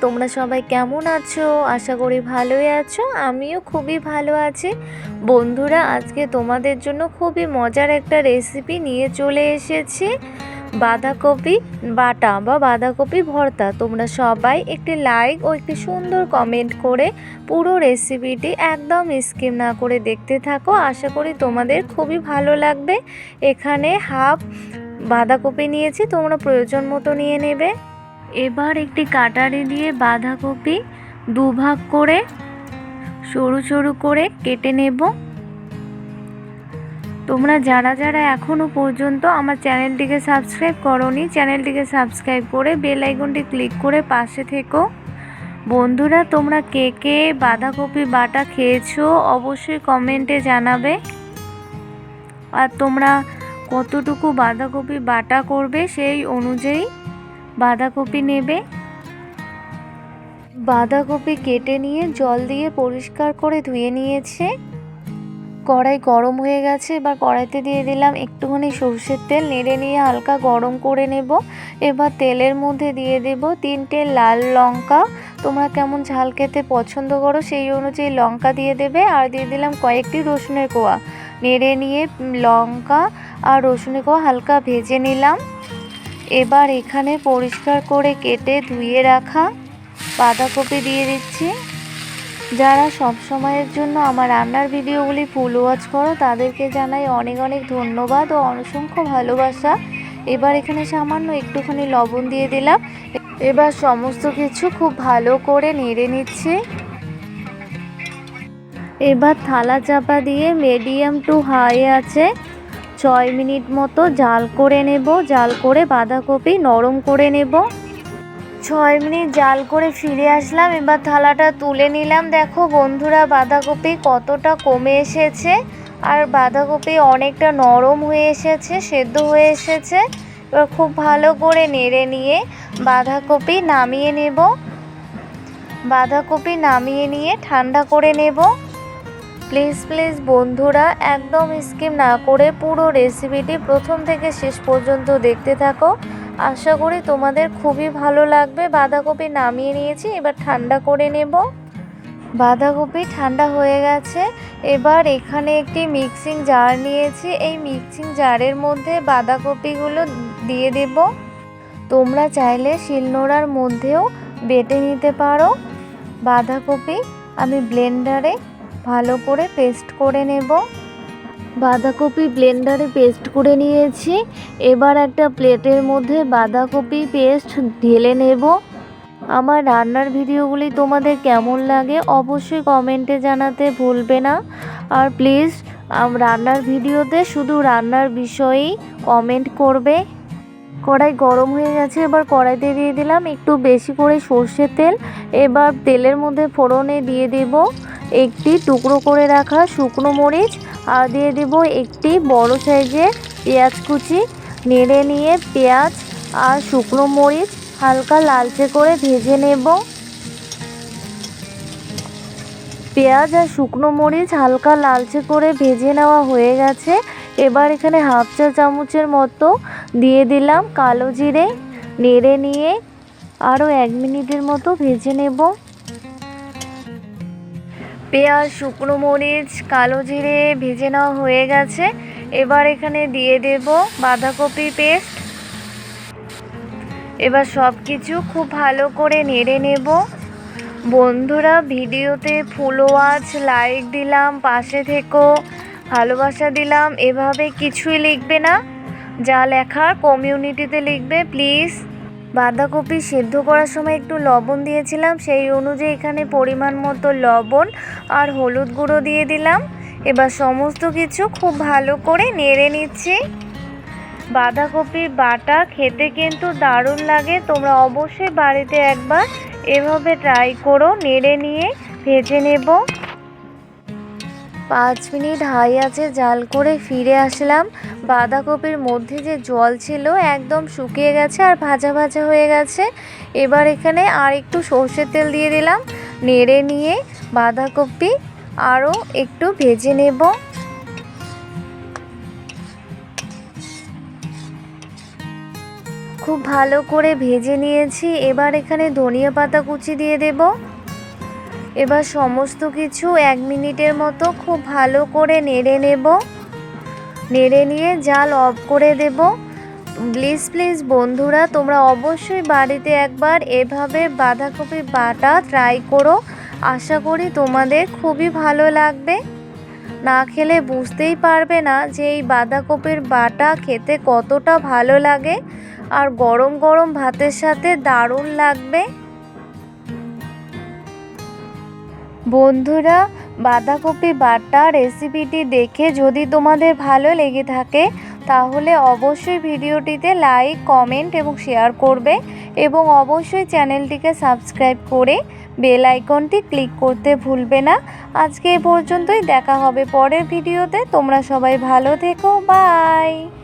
তোমরা সবাই কেমন আছো? আশা করি ভালোই আছো। আমিও খুবই ভালো আছি। বন্ধুরা, আজকে তোমাদের জন্য খুবই মজার একটা রেসিপি নিয়ে চলে এসেছি। বাঁধাকপি বাটা বা বাঁধাকপি ভর্তা। তোমরা সবাই একটি লাইক ও একটি সুন্দর কমেন্ট করে পুরো রেসিপিটি একদম স্কিম না করে দেখতে থাকো। আশা করি তোমাদের খুবই ভালো লাগবে। এখানে হাফ বাঁধাকপি নিয়েছি। তোমরা প্রয়োজন মতো নিয়ে নেবে। এবার একটি কাটারি দিয়ে বাঁধাকপি দুভাগ করে সরু সরু করে কেটে নেব। তোমরা যারা যারা এখনও পর্যন্ত আমার চ্যানেলটিকে সাবস্ক্রাইব করনি, চ্যানেলটিকে সাবস্ক্রাইব করে বেল আইকনটি ক্লিক করে পাশে থেকো। বন্ধুরা, তোমরা কে কে বাঁধাকপি বাটা খেয়েছো অবশ্যই কমেন্টে জানাবে। আর তোমরা কতটুকু বাঁধাকপি বাটা করবে সেই অনুযায়ী বাঁধাকপি নেবে? বাঁধাকপি কেটে নিয়ে জল দিয়ে পরিষ্কার করে ধুয়ে নিয়েছে। কড়াই গরম হয়ে গেছে, এবার কড়াইতে দিয়ে দিলাম একটুখানি সর্ষের তেল, নেড়ে নিয়ে হালকা গরম করে নেব। এবার তেলের মধ্যে দিয়ে দেব তিনটে লাল লঙ্কা। তোমরা কেমন ঝাল খেতে পছন্দ করো সেই অনুযায়ী লঙ্কা দিয়ে দেবে, আর দিয়ে দিলাম কয়েকটি রসুনের কোয়া। নেড়ে নিয়ে লঙ্কা আর রসুনের কোয়া হালকা ভেজে নিলাম। এবার এখানে পরিষ্কার করে কেটে ধুয়ে রাখা বাঁধাকপি দিয়ে দিচ্ছি। যারা সব সময়ের জন্য আমার রান্নার ভিডিওগুলি ফুল ওয়াচ করো, তাদেরকে জানাই অনেক অনেক ধন্যবাদ ও অসংখ্য ভালোবাসা। এবার এখানে সামান্য একটুখানি লবণ দিয়ে দিলাম। এবার সমস্ত কিছু খুব ভালো করে নেড়ে নিচ্ছি। এবার থালা চাপা দিয়ে মিডিয়াম টু হাই আছে। ছয় মিনিট মতো জাল করে নেব, জাল করে বাঁধাকপি নরম করে নেব। ছয় মিনিট জাল করে ফিরে আসলাম, এবার থালাটা তুলে নিলাম। দেখো বন্ধুরা, বাঁধাকপি কতটা কমে এসেছে, আর বাঁধাকপি অনেকটা নরম হয়ে এসেছে, সেদ্ধ হয়ে এসেছে। এবার খুব ভালো করে নেড়ে নিয়ে বাঁধাকপি নামিয়ে নেব। বাঁধাকপি নামিয়ে নিয়ে ঠান্ডা করে নেব। প্লিজ প্লিজ বন্ধুরা একদম স্কিম না করে পুরো রেসিপিটি প্রথম থেকে শেষ পর্যন্ত দেখতে থাকো। আশা করি তোমাদের খুবই ভালো লাগবে। বাঁধাকপি নামিয়ে নিয়েছি, এবার ঠান্ডা করে নেব। বাঁধাকপি ঠান্ডা হয়ে গেছে। এবার এখানে একটি মিক্সিং জার নিয়েছি। এই মিক্সিং জারের মধ্যে বাঁধাকপিগুলো দিয়ে দেব। তোমরা চাইলে শিলনোড়ার মধ্যেও বেটে নিতে পারো। বাঁধাকপি আমি ব্লেন্ডারে ভালো করে পেস্ট করে নেব। বাঁধাকপি ব্লেন্ডারে পেস্ট করে নিয়েছি। এবার একটা প্লেটের মধ্যে বাঁধাকপি পেস্ট ঢেলে নেব। আমার রান্নার ভিডিওগুলি তোমাদের কেমন লাগে অবশ্যই কমেন্টে জানাতে ভুলবে না। আর প্লিজ রান্নার ভিডিওতে শুধু রান্নার বিষয়েই কমেন্ট করবে। কড়াই গরম হয়ে গেছে, এবার কড়াইতে দিয়ে দিলাম একটু বেশি করে সর্ষের তেল। এবার তেলের মধ্যে ফোড়নে দিয়ে দেব। একটি টুকরো করে রাখা শুকনো মরিচ, আর দিয়ে দেব একটি বড় সাইজের পেঁয়াজ কুচি। নেড়ে নিয়ে পেঁয়াজ আর শুকনো মরিচ হালকা লালচে করে ভেজে নেব। পেঁয়াজ আর শুকনো মরিচ হালকা লালচে করে ভেজে নেওয়া হয়ে গেছে। এবার এখানে হাফ চা চামচের মতো দিয়ে দিলাম কালো জিরে। নেড়ে নিয়ে আরও এক মিনিটের মতো ভেজে নেব। পেঁয়াজ, শুকনো মরিচ, কালো জিরে ভেজে নেওয়া হয়ে গেছে। এবার এখানে দিয়ে দেব বাঁধাকপি পেস্ট। এবার সব কিছু খুব ভালো করে নেড়ে নেব। বন্ধুরা, ভিডিওতে ফুল ওয়াচ লাইক দিলাম, পাশে থেকো, ভালোবাসা দিলাম, এভাবে কিছুই লিখবে না। যা লেখার কমিউনিটিতে লিখবে প্লিজ বাঁধাকপি সেদ্ধ করার সময় একটু লবণ দিয়েছিলাম, সেই অনুযায়ী এখানে পরিমাণ মতো লবণ আর হলুদ গুঁড়ো দিয়ে দিলাম। এবার সমস্ত কিছু খুব ভালো করে নেড়ে নিচ্ছি। বাঁধাকপির বাটা খেতে কিন্তু দারুণ লাগে, তোমরা অবশ্যই বাড়িতে একবার এভাবে ট্রাই করো, নেড়ে নিয়ে ভেজে নেব। পাঁচ মিনিট হাই আছে, জাল করে ফিরে আসলাম। বাঁধাকপির মধ্যে যে জল ছিল একদম শুকিয়ে গেছে আর ভাজা ভাজা হয়ে গেছে। এবার এখানে আর একটু সর্ষের তেল দিয়ে দিলাম। নেড়ে নিয়ে বাঁধাকপি আরও একটু ভেজে নেব। খুব ভালো করে ভেজে নিয়েছি। এবার এখানে ধনিয়া পাতা কুচি দিয়ে দেব। এবার সমস্ত কিছু এক মিনিটের মতো খুব ভালো করে নেড়ে নেব। নেড়ে নিয়ে জাল অফ করে দেব। প্লিজ প্লিজ বন্ধুরা, তোমরা অবশ্যই বাড়িতে একবার এভাবে বাঁধাকপি বাটা ট্রাই করো। আশা করি তোমাদের খুবই ভালো লাগবে। না খেলে বুঝতেই পারবে না যে এই বাঁধাকপির বাটা খেতে কতটা ভালো লাগে। আর গরম গরম ভাতের সাথে দারুণ লাগবে। বন্ধুরা, বাঁধাকপি বাটা রেসিপিটি দেখে যদি তোমাদের ভালো লেগে থাকে, তাহলে অবশ্যই ভিডিওটিতে লাইক, কমেন্ট এবং শেয়ার করবে এবং অবশ্যই চ্যানেলটিকে সাবস্ক্রাইব করে বেল আইকনটি ক্লিক করতে ভুলবে না। আজকে এ পর্যন্তই, দেখা হবে পরের ভিডিওতে। তোমরা সবাই ভালো থেকো, বাই!